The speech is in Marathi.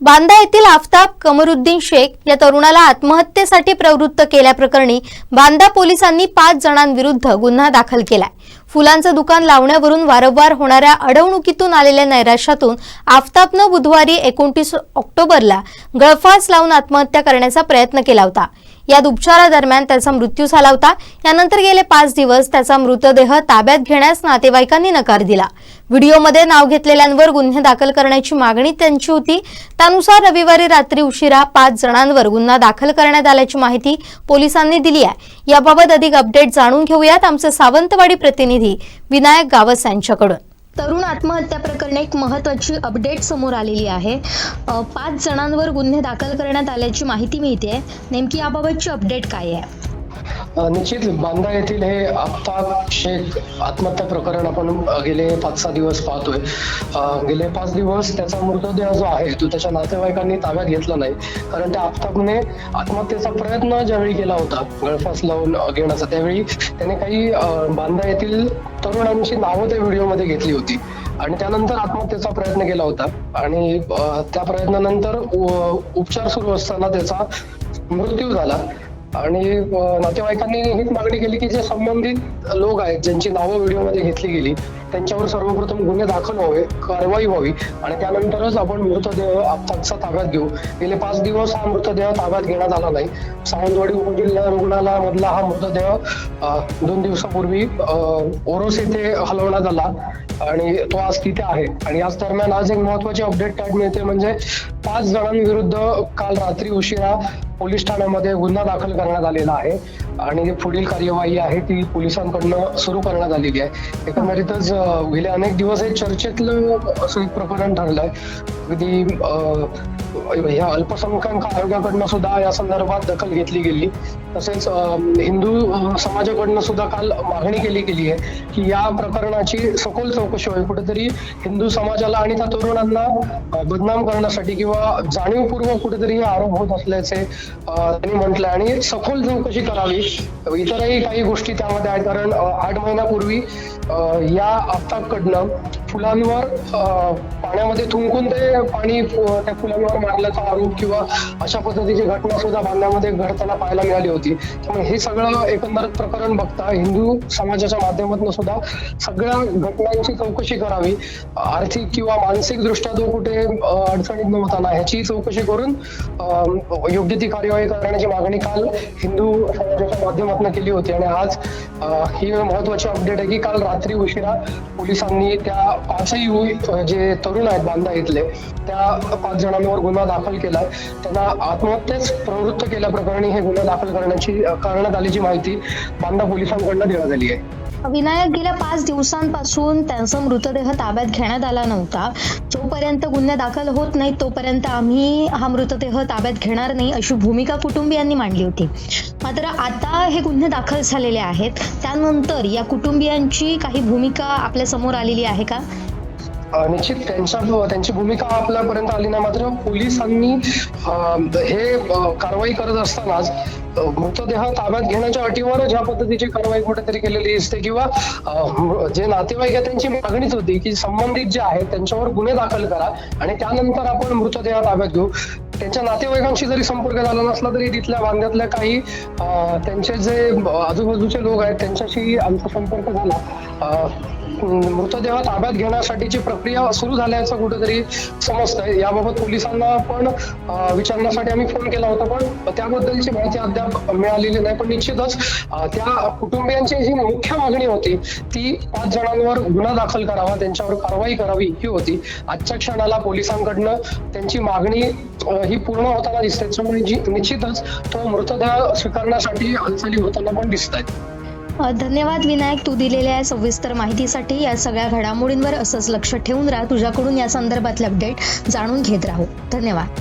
बांदा येथील आफताब कमरुद्दीन शेख या तरुणाला आत्महत्येसाठी प्रवृत्त केल्याप्रकरणी बांदा पोलिसांनी पाच जणांविरुद्ध गुन्हा दाखल केलाय. फुलांचं दुकान लावण्यावरून वारंवार होणाऱ्या अडवणुकीतून आलेल्या नैराश्यातून आफताबनं बुधवारी एकोणतीस ऑक्टोबरला गळफास लावून आत्महत्या करण्याचा प्रयत्न केला होता. यात उपचारादरम्यान त्याचा मृत्यू झाला होता. यानंतर गेले पाच दिवस त्याचा मृतदेह ताब्यात घेण्यास नातेवाईकांनी नकार दिला. व्हिडिओमध्ये नाव घेतलेल्यांवर गुन्हे दाखल करण्याची मागणी त्यांची होती. त्यानुसार रविवारी रात्री उशिरा पाच जणांवर गुन्हा दाखल करण्यात आल्याची माहिती पोलिसांनी दिली आहे. याबाबत अधिक अपडेट जाणून घेऊयात आमचे सावंतवाडी प्रतिनिधी विनायक गावस यांच्याकडून. तरुण आत्महत्या प्रकरणी एक महत्वाची अपडेट समोर आलेली आहे. पाच जणांवर गुन्हे दाखल करण्यात आल्याची माहिती मिळते नेमकी याबाबतची अपडेट काय आहे? निश्चित बांदा येथील हे आफताब शेख आत्महत्या प्रकरण आपण गेले पाच सहा दिवस पाहतोय. गेले पाच दिवस त्याचा मृतदेह जो आहे तो त्याच्या नातेवाईकांनी ताब्यात घेतला नाही. कारण त्या आफताबने आत्महत्येचा प्रयत्न ज्यावेळी केला होता गळफास लावून घेण्याचा त्यावेळी त्याने काही बांदा येथील तरुणांची नावं त्या व्हिडिओमध्ये घेतली होती. आणि त्यानंतर आत्महत्येचा प्रयत्न केला होता. आणि त्या प्रयत्नानंतर उपचार सुरू असताना त्याचा मृत्यू झाला. आणि नातेवाईकांनी हीच मागणी केली की जे संबंधित लोक आहेत ज्यांची नावं व्हिडिओमध्ये घेतली गेली त्यांच्यावर सर्वप्रथम गुन्हे दाखल व्हावे कारवाई व्हावी आणि त्यानंतरच आपण मृतदेह आपताचा ताब्यात घेऊ. गेले पाच दिवस हा मृतदेह ताब्यात घेण्यात आला नाही. सावंतवाडी उपजिल्हा रुग्णालयामधला हा मृतदेह दोन दिवसापूर्वी ओरोस येथे हलवण्यात आला आणि तो आज तिथे आहे. आणि याच दरम्यान आज एक महत्वाची अपडेट काय मिळते म्हणजे पाच जणांविरुद्ध काल रात्री उशिरा पोलीस ठाण्यामध्ये गुन्हा दाखल करण्यात आलेला आहे. आणि पुढील कार्यवाही आहे ती पोलिसांकडनं सुरू करण्यात आलेली आहे. एकंदरीतच गेले अनेक दिवस हे चर्चेतलं असं एक प्रकरण ठरलंय. अगदी या अल्पसंख्याक आयोगाकडनं सुद्धा या संदर्भात दखल घेतली गेली. तसेच हिंदू समाजाकडनं सुद्धा काल मागणी केली गेली आहे की या प्रकरणाची सखोल चौकशी होईल कुठेतरी हिंदू समाजाला आणि त्या तरुणांना बदनाम करण्यासाठी किंवा जाणीवपूर्वक कुठेतरी हे आरोप होत असल्याचे त्यांनी म्हटलंय. आणि सखोल चौकशी करावी. इतरही काही गोष्टी त्यामध्ये आहेत. कारण आठ महिन्यापूर्वी या आफताबकडनं फुलांवर पाण्यामध्ये थुंकून ते पाणी त्या फुलांवर मारल्याचा आरोप किंवा अशा पद्धतीची घटना सुद्धा बांधण्यामध्ये घडताना पाहायला मिळाली होती. त्यामुळे हे सगळं एकंदरीत प्रकरण बघता हिंदू समाजाच्या माध्यमातून सुद्धा सगळ्या घटनांची चौकशी करावी. आर्थिक किंवा मानसिक दृष्ट्या तो कुठे अडचणीत नव्हता ना ह्याची चौकशी करून योग्य ती कार्यवाही करण्याची मागणी काल हिंदू समाजाच्या माध्यमातून केली होती. आणि आज ही महत्वाची अपडेट आहे की काल रात्री उशिरा पोलिसांनी त्या पाचही जे तरुण आहेत बांधा इथले त्या पाच जणांवर गुन्हा दाखल केलाय. त्यांना आत्महत्येच प्रवृत्त केल्याप्रकरणी हे गुन्हा दाखल करण्याची करण्यात आल्याची माहिती बांदा पोलिसांकडनं देण्यात आली आहे. विनायक गेल्या पाच दिवसांपासून त्यांचा मृतदेह ताब्यात घेण्यात आला नव्हता. जोपर्यंत गुन्हे दाखल होत नाही तोपर्यंत आम्ही हा मृतदेह ताब्यात घेणार नाही अशी भूमिका कुटुंबियांनी मांडली होती. मात्र आता हे गुन्हे दाखल झालेले आहेत. त्यानंतर या कुटुंबियांची काही भूमिका आपल्यासमोर आलेली आहे का? निश्चित त्यांच्या त्यांची भूमिका आपल्यापर्यंत आली नाही. मात्र पोलिसांनी हे कारवाई करत असतानाच मृतदेह ताब्यात घेण्याच्या अटीवर ज्या पद्धतीची कारवाई कुठेतरी केलेली दिसते किंवा जे नातेवाईक आहेत त्यांची मागणीच होती की संबंधित जे आहेत त्यांच्यावर गुन्हे दाखल करा आणि त्यानंतर आपण मृतदेह ताब्यात घेऊ. त्यांच्या नातेवाईकांशी जरी संपर्क झाला नसला तरी तिथल्या बांध्यातल्या काही त्यांचे जे आजूबाजूचे लोक आहेत त्यांच्याशी आमचा संपर्क झाला. मृतदेह ताब्यात घेण्यासाठीची प्रक्रिया सुरू झाल्याचं कुठेतरी समजतंय. याबाबत पोलिसांना पण विचारण्यासाठी आम्ही फोन केला होता पण त्याबद्दलची माहिती अद्याप मिळालेली नाही. पण निश्चितच त्या कुटुंबियांची जी मुख्य मागणी होती ती पाच जणांवर गुन्हा दाखल करावा त्यांच्यावर कारवाई करावी ही होती. आजच्या क्षणाला पोलिसांकडनं त्यांची मागणी ही पूर्ण होताना दिसते. त्याच्यामुळे म्हणजे जी निश्चितच तो मृतदेह स्वीकारण्यासाठी हालचाली होताना पण दिसत आहेत धन्यवाद विनायक तू दिलेल्या या सविस्तर माहितीसाठी या सगळ्या घडामोडींवर असंच लक्ष ठेवून राहा. तुझ्याकडून या संदर्भातले अपडेट जाणून घेत राहू. धन्यवाद.